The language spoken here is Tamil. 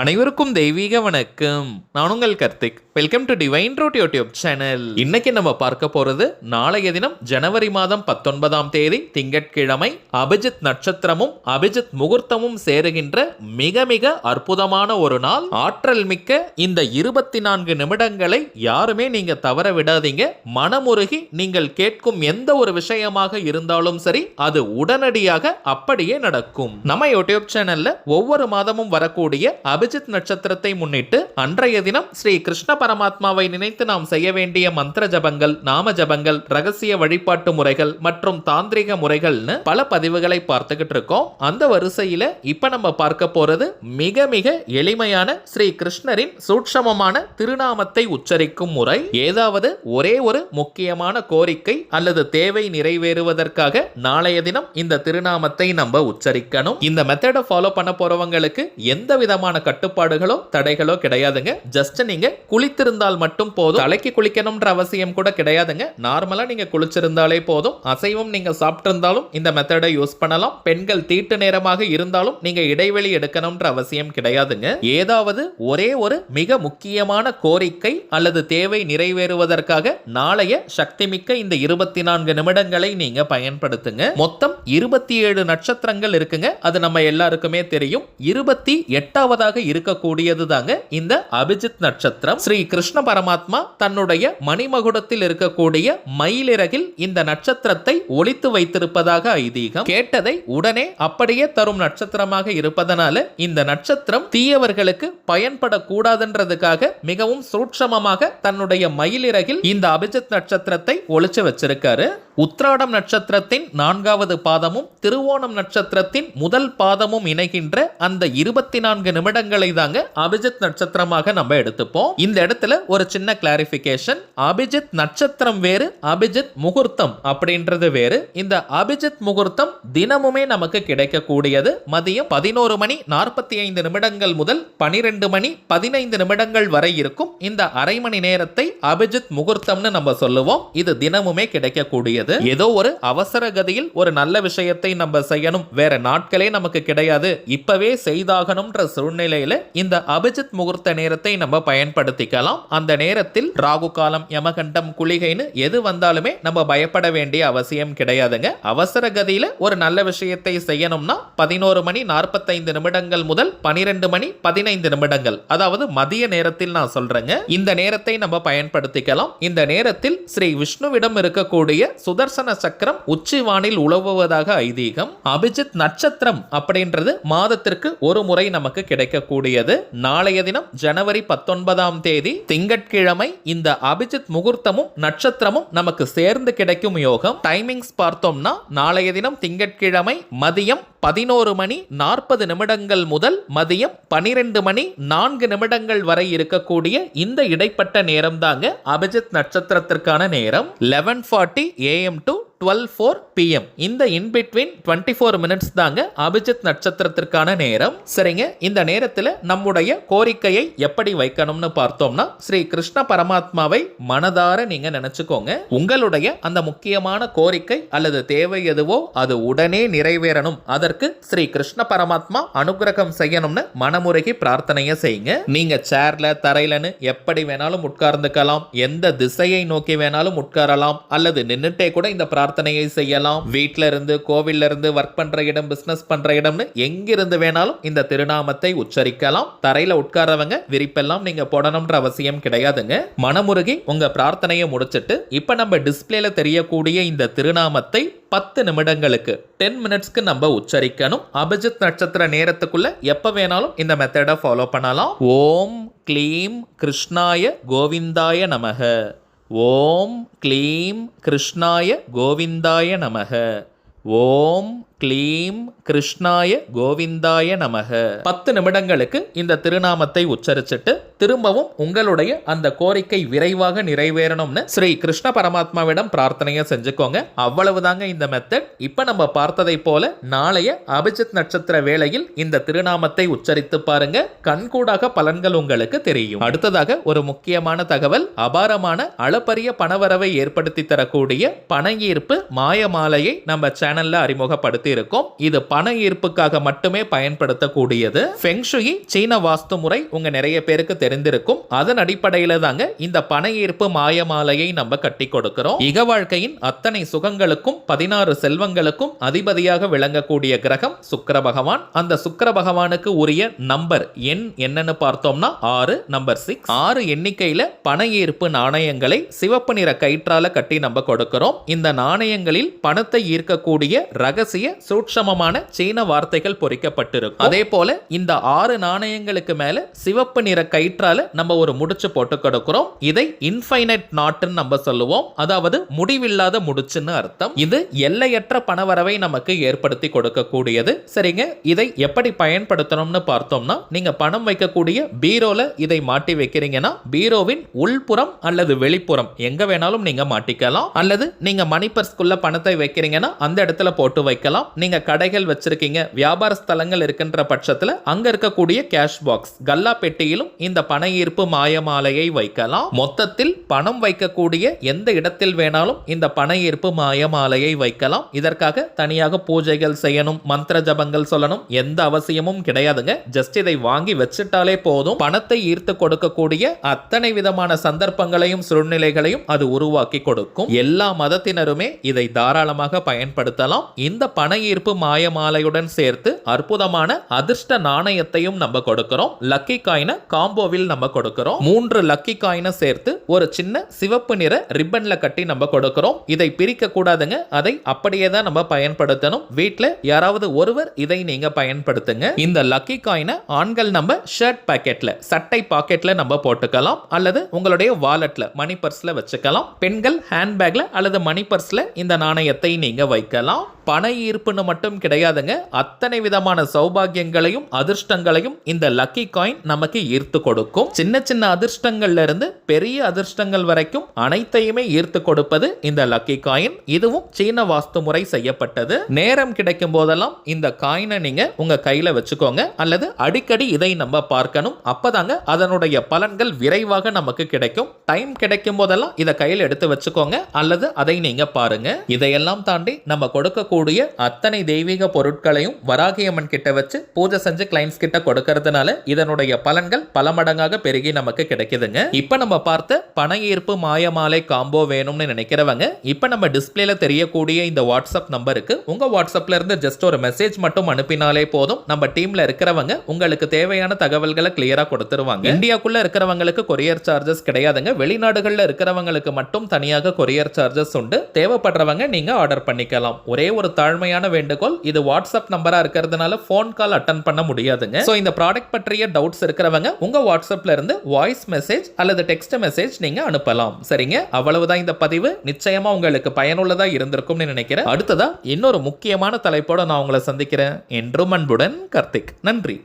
அனைவருக்கும் தெய்வீக வணக்கம். நான் உங்கள் Karthik. Welcome to divine road YouTube channel இன்னைக்கு நம்ம பார்க்க போறது நாளைய தினம் ஜனவரி மாதம் பத்தொன்பதாம் தேதி திங்கட்கிழமை அபிஜித் நட்சத்திரமும் அபிஜித் முகூர்த்தமும் சேருகின்ற மிக மிக அற்புதமான ஒரு நாள். ஆற்றல் மிக்க இந்த இருபத்தி நான்கு நிமிடங்களை யாருமே நீங்க தவற விடாதீங்க. மனமுருகி நீங்கள் கேட்கும் எந்த ஒரு விஷயமாக இருந்தாலும் சரி அது உடனடியாக அப்படியே நடக்கும். நம்ம யூடியூப் சேனல்ல ஒவ்வொரு மாதமும் வரக்கூடிய அபிஜித் நட்சத்திரத்தை முன்னிட்டு அன்றைய தினம் ஸ்ரீ கிருஷ்ண பரமாத்மாவை நினைத்து நாம் செய்ய வேண்டிய மந்திர ஜபங்கள் நாம ஜபங்கள் ரகசிய வழிபாட்டு முறைகள் மற்றும் தாந்திரிக முறைகள்னு பல பதிவுகளை பார்த்துக்கிட்டு இருக்கோம். அந்த வரிசையில இப்ப நம்ம பார்க்க போறது மிக மிக எளிமையான ஸ்ரீ கிருஷ்ணரின் சூட்சமமான திருநாமத்தை உச்சரிக்கும் முறை. ஏதாவது ஒரே ஒரு முக்கியமான கோரிக்கை அல்லது தேவை நிறைவேறுவதற்காக நாளைய தினம் இந்த திருநாமத்தை நம்ம உச்சரிக்கணும். இந்த மெத்தடை ஃபாலோ பண்ண போறவங்களுக்கு எந்த விதமான கட்டுப்பாடுகளோ தடைகளோ கிடையாதுங்க. ஜஸ்ட் நீங்க குளித்திருந்தால் மட்டும் போதும். தலைக்கு குளிக்கணும்ன்ற அவசியம் கூட கிடையாதுங்க. நார்மலா நீங்க குளிச்சிருந்தாலே போதும். அசைவம் நீங்க சாப்பிட்டிருந்தாலும் இந்த மெத்தடை யூஸ் பண்ணலாம். பெண்கள் தீட்டு நேரமாக இருந்தாலும் நீங்க இடைவெளி எடுக்கணும்ன்ற அவசியம் கிடையாதுங்க. ஏதாவது ஒரே ஒரு மிக முக்கியமான கோரிக்கை அல்லது தேவை நிறைவேறுவதற்காக நாளைய சக்திமிக்க இந்த இருபத்தி நான்கு நிமிடங்களை நீங்க பயன்படுத்துங்க. மொத்தம் இருபத்தி ஏழு நட்சத்திரங்கள் இருக்குங்க. அது நம்ம எல்லாருக்குமே தெரியும். இருபத்தி எட்டாவதாக இருக்கக்கூடியது தாங்க இந்த அபிஜித் நட்சத்திரம். ஸ்ரீ கிருஷ்ண பரமாத்மா தன்னுடைய மணிமகுடத்தில் இருக்கக்கூடிய மயிலிறகில் இந்த நட்சத்திரத்தை ஒழித்து வைத்திருப்பதாக ஐதீகம். கேட்டதை உடனே அப்படியே தரும் நட்சத்திரமாக இருப்பதனால இந்த நட்சத்திரம் தீயவர்களுக்கு பயன்படக்கூடாதுன்றதுக்காக மிகவும் சூட்சமமாக தன்னுடைய மயிலிறகில் இந்த அபிஜித் நட்சத்திரத்தை ஒழிச்சு வச்சிருக்காரு. உத்ராடம் நட்சத்திரத்தின் நான்காவது பாதமும் திருவோணம் நட்சத்திரத்தின் முதல் பாதமும் இணைகின்ற அந்த இருபத்தி நான்கு நிமிடங்கள் தாங்க அபிஜித் நட்சத்திரமாக நம்ம எடுத்துப்போம். இந்த இடத்துல ஒரு சின்ன கிளாரிபிகேஷன் அபிஜித் நட்சத்திரம் வேறு அபிஜித் முகூர்த்தம் அப்படின்றது வேறு. இந்த அபிஜித் முகூர்த்தம் தினமுமே நமக்கு கிடைக்கக்கூடியது. மதியம் பதினோரு மணி நாற்பத்தி ஐந்து நிமிடங்கள் முதல் பனிரெண்டு மணி பதினைந்து நிமிடங்கள் வரை இருக்கும். இந்த அரை மணி நேரத்தை அபிஜித் முகூர்த்தம்னு நம்ம சொல்லுவோம். இது தினமுமே கிடைக்கக்கூடியது. ஏதோ ஒரு அவசர கதியில் ஒரு நல்ல விஷயத்தை நம்ம செய்யணும். வேற நாட்களே நமக்கு கிடையாது. இப்பவே செய்தாகணும்ன்ற சூழ்நிலையில இந்த அபிஜித் முகூர்த்த நேரத்தை நம்ம பயன்படுத்திக்கலாம். அந்த நேரத்தில் ராகு காலம் யமகண்டம் குளிகைன்னு எது வந்தாலுமே நம்ம பயப்பட வேண்டிய அவசியம் கிடையாதுங்க. அவசர கதியில ஒரு நல்ல விஷயத்தை செய்யணும்னா பதினோரு மணி நாற்பத்தைந்து நிமிடங்கள் முதல் பனிரெண்டு மணி பதினைந்து நிமிடங்கள். அதாவது மதிய நேரத்தில் நான் சொல்றேங்க. இந்த நேரத்தை நம்ம பயன்படுத்திக்கலாம். இந்த நேரத்தில் ஸ்ரீ விஷ்ணுவிடம் இருக்கக்கூடிய சுதர்சன சக்கரம் உச்சிவானில் உழவுவதாக ஐதீகம். அபிஜித் நட்சத்திரம் அப்படின்றது மாதத்திற்கு ஒரு முறை நமக்கு கிடைக்கக்கூடியது நாளைய தினம் ஜனவரி பத்தொன்பதாம் தேதி திங்கட்கிழமை இந்த அபிஜித் முகூர்த்தமும் நட்சத்திரமும் நமக்கு சேர்ந்து கிடைக்கும் யோகம். டைமிங்ஸ் பார்த்தோம்னா நாளைய தினம் திங்கட்கிழமை மதியம் பதினோரு மணி நாற்பது நிமிடங்கள் முதல் மதியம் பனிரெண்டு மணி நான்கு நிமிடங்கள் வரை இருக்கக்கூடிய இந்த இடைப்பட்ட நேரம் தாங்க அபிஜித் நட்சத்திரத்திற்கான நேரம். Eleven forty AM to twelve four PM இந்த in between twenty four minutes தாங்க அபிஜித் நட்சத்திரத்திற்கான நேரம். சரிங்க இந்த நேரத்தில் நம்முடைய கோரிக்கையை எப்படி வைக்கணும்னு பார்த்தோம்னா ஸ்ரீ கிருஷ்ண பரமாத்மாவை மனதார நீங்க நினைச்சுக்கோங்க. உங்களுடைய அந்த முக்கியமான கோரிக்கை அல்லது தேவை எதுவோ அது உடனே நிறைவேறணும். அதற்கு ஸ்ரீ கிருஷ்ண பரமாத்மா அனுகிரகம் செய்யணும்னு மனமுருகி பிரார்த்தனையை செய்யுங்க. நீங்க சேர்ல தரையிலன்னு எப்படி வேணாலும் உட்கார்ந்துக்கலாம். எந்த திசையை நோக்கி வேணாலும் உட்காரலாம். அல்லது நின்றுட்டே கூட இந்த பிரார்த்தனையை செய்யலாம். வீட்டில இருந்து கோவில்ல இருந்து ஒர்க் பண்ற இடம் பிசினஸ் பண்ற இடம்னு எங்கிருந்து வேணாலும் இந்த திருநாமத்தை உச்சரிக்கலாம். தரையில உட்காரவங்க விரிப்பெல்லாம் நீங்க போடணும்ன்ற அவசியம் கிடையாதுங்க. மனமுருகி உங்க பிரார்த்தனையை முடிச்சிட்டு இப்ப நம்ம டிஸ்பிளேல தெரியக்கூடிய இந்த திருநாமத்தை பத்து நிமிடங்களுக்கு டென் மினிட்ஸ்க்கு நம்ம உச்சரிக்கணும். அபிஜித் நட்சத்திர நேரத்துக்குள்ள எப்ப வேணாலும் இந்த மெத்தடை ஃபாலோ பண்ணலாம். ஓம் க்ளீம் கிருஷ்ணாய கோவிந்தாய நமக. ஓம் க்ளீம் கிருஷ்ணாய கோவிந்தாய நமக. ஓம் க்ளீம் கிருஷ்ணாய கோவிந்தாய நமக. பத்து நிமிடங்களுக்கு இந்த திருநாமத்தை உச்சரிச்சுட்டு திரும்பவும் உங்களுடைய அந்த கோரிக்கை விரைவாக நிறைவேறணும்னு ஸ்ரீ கிருஷ்ண பரமாத்மாவிடம் பிரார்த்தனையை செஞ்சுக்கோங்க. அவ்வளவுதாங்க இந்த மெத்தட் இப்ப நம்ம பார்த்ததை போல நாளைய அபிஜித் நட்சத்திர வேளையில் இந்த திருநாமத்தை உச்சரித்து பாருங்க. கண்கூடாக பலன்கள் உங்களுக்கு தெரியும். அடுத்ததாக ஒரு முக்கியமான தகவல். அபாரமான அளப்பரிய பணவரவை ஏற்படுத்தி தரக்கூடிய பண ஈர்ப்பு மாயமாலையை நம்ம சேனல்ல அறிமுகப்படுத்த ஏற்படுத்தி இருக்கும் இது பண ஈர்ப்புக்காக மட்டுமே பயன்படுத்தக்கூடியது. ஃபெங்ஷுயி சீன வாஸ்து முறை உங்க நிறைய பேருக்கு தெரிந்திருக்கும். அதன் அடிப்படையில தாங்க இந்த பண ஈர்ப்பு மாயமாலையை நம்ம கட்டி கொடுக்கிறோம். இக வாழ்க்கையின் அத்தனை சுகங்களுக்கும் பதினாறு செல்வங்களுக்கும் அதிபதியாக விளங்கக்கூடிய கிரகம் சுக்கர பகவான். அந்த சுக்கர பகவானுக்கு உரிய நம்பர் எண் என்னன்னு பார்த்தோம்னா ஆறு நம்பர் சிக்ஸ் ஆறு எண்ணிக்கையில பண ஈர்ப்பு நாணயங்களை சிவப்பு நிற கயிற்றால கட்டி நம்ம கொடுக்கிறோம். இந்த நாணயங்களில் பணத்தை ஈர்க்கக்கூடிய ரகசிய சூட்சமமான சீன வார்த்தைகள் பொறிக்கப்பட்டிருக்கும். அதே போல இந்த ஆறு நாணயங்களுக்கு மேல சிவப்பு நிற கயிற்றால நம்ம ஒரு முடிச்சு போட்டு கொடுக்கிறோம். இதை இன்ஃபைனைட் நாட்டுன்னு நம்ம சொல்லுவோம். அதாவது முடிவில்லாத முடிச்சுன்னு அர்த்தம். இது எல்லையற்ற பணவரவை நமக்கு ஏற்படுத்தி கொடுக்கக்கூடியது. சரிங்க? இதை எப்படி பயன்படுத்தணும்னு பார்த்தோம்னா நீங்க பணம் வைக்கக்கூடிய பீரோல இதை மாட்டி வைக்கிறீங்கன்னா பீரோவின் உள்புறம் அல்லது வெளிப்புறம் எங்க வேணாலும் நீங்க மாட்டிக்கலாம். அல்லது நீங்க மணி பணத்தை வைக்கிறீங்கன்னா அந்த இடத்துல போட்டு வைக்கலாம். நீங்கள் கடைகள் வச்சுருக்கீங்க வியாபார ஸ்தலங்கள் இருக்கின்ற பட்சத்தில் அங்கே இருக்கக்கூடிய கேஷ் பாக்ஸ் கல்லா பெட்டியிலும் இந்த பண ஈர்ப்பு மாயமாலையை வைக்கலாம். மொத்தத்தில் பணம் வைக்கக்கூடிய எந்த இடத்தில் வேணாலும் இந்த பண ஈர்ப்பு மாயமாலையை வைக்கலாம். இதற்காக தனியாக பூஜைகள் செய்யணும் மந்திர ஜபங்கள் சொல்லணும் எந்த அவசியமும் கிடையாதுங்க. ஜஸ்ட் இதை வாங்கி வச்சுட்டாலே போதும். பணத்தை ஈர்த்து கொடுக்கக்கூடிய அத்தனை விதமான சந்தர்ப்பங்களையும் சூழ்நிலைகளையும் அது உருவாக்கி கொடுக்கும். எல்லா மதத்தினருமே இதை தாராளமாக பயன்படுத்தலாம். இந்த பண ஈர்ப்பு மாயமாலையுடன் சேர்த்து அற்புதமான அதிர்ஷ்ட நாணயத்தையும் நம்ம கொடுக்கிறோம். லக்கி காயினை காம்போவில் நம்ம கொடுக்கிறோம். மூன்று லக்கி காயினை சேர்த்து ஒரு சின்ன சிவப்பு நிற ரிப்பன்ல கட்டி நம்ம கொடுக்கிறோம். இதை பிரிக்க கூடாதுங்க. அதை அப்படியே தான் நம்ம பயன்படுத்தணும். வீட்டில் யாராவது ஒருவர் இதை நீங்க பயன்படுத்துங்க. இந்த லக்கி காயினை ஆண்கள் நம்ம ஷர்ட் பாக்கெட்ல சட்டை பாக்கெட்ல நம்ம போட்டுக்கலாம். அல்லது உங்களுடைய வாலெட்ல மணி பர்ஸ்ல வச்சுக்கலாம். பெண்கள் ஹேண்ட்பேக்ல அல்லது மணி பர்ஸ்ல இந்த நாணயத்தை நீங்க வைக்கலாம். பண ஈர்ப்புன்னு மட்டும் கிடையாதுங்க. அத்தனை விதமான சௌபாகியங்களையும் அதிர்ஷ்டங்களையும் இந்த லக்கி காயின் நமக்கு ஈர்த்து கொடுக்கும். சின்ன சின்ன அதிர்ஷ்டங்கள்ல இருந்து பெரிய அதிர்ஷ்டங்கள் வரைக்கும் அனைத்தையுமே ஈர்த்து கொடுப்பது இந்த லக்கி காயின் இதுவும் சீன வாஸ்து முறை செய்யப்பட்டது. நேரம் கிடைக்கும் போதெல்லாம் இந்த காயினை நீங்க உங்க கையில வச்சுக்கோங்க. அல்லது அடிக்கடி இதை நம்ம பார்க்கணும். அப்பதாங்க அதனுடைய பலன்கள் விரைவாக நமக்கு கிடைக்கும். டைம் கிடைக்கும் போதெல்லாம் இதை கையில் எடுத்து வச்சுக்கோங்க. அல்லது அதை நீங்க பாருங்க. இதையெல்லாம் தாண்டி நம்ம கொடுக்க இருக்கக்கூடிய அத்தனை தெய்வீக பொருட்களையும் வராகியம்மன் கிட்ட வச்சு பூஜை செஞ்சு கிளைண்ட்ஸ் கிட்ட கொடுக்கறதுனால இதனுடைய பலன்கள் பல மடங்காக பெருகி நமக்கு கிடைக்குதுங்க. இப்ப நம்ம பார்த்த பண ஈர்ப்பு மாயமாலை காம்போ வேணும்னு நினைக்கிறவங்க இப்ப நம்ம டிஸ்பிளேல தெரியக்கூடிய இந்த வாட்ஸ்அப் நம்பருக்கு உங்க வாட்ஸ்அப்ல இருந்து ஜஸ்ட் ஒரு மெசேஜ் மட்டும் அனுப்பினாலே போதும். நம்ம டீம்ல இருக்கிறவங்க உங்களுக்கு தேவையான தகவல்களை கிளியரா கொடுத்துருவாங்க. இந்தியாக்குள்ள இருக்கிறவங்களுக்கு கொரியர் சார்ஜஸ் கிடையாதுங்க. வெளிநாடுகள்ல இருக்கிறவங்களுக்கு மட்டும் தனியாக கொரியர் சார்ஜஸ் உண்டு. தேவைப்படுறவங்க நீங்க ஆர்டர் பண்ணிக்கலாம். ஒரே ஒரு ஒரு தாழ்மையான வேண்டுகோள். இது வாட்ஸ்அப் நம்பரா இருக்கிறதுனால ஃபோன் கால் அட்டன் பண்ண முடியாதுங்க. ஸோ இந்த ப்ராடக்ட் பற்றிய டவுட்ஸ் இருக்கிறவங்க உங்க வாட்ஸ்அப்ல இருந்து வாய்ஸ் மெசேஜ் அல்லது டெக்ஸ்ட் மெசேஜ் நீங்க அனுப்பலாம். சரிங்க? அவ்வளவுதான் இந்த பதிவு. நிச்சயமா உங்களுக்கு பயனுள்ளதா இருந்திருக்கும்னு நினைக்கிறேன். அடுத்ததா இன்னொரு முக்கியமான தலைப்போட நான் உங்களை சந்திக்கிறேன். என்றும் அன்புடன் கார்த்திக். நன்றி.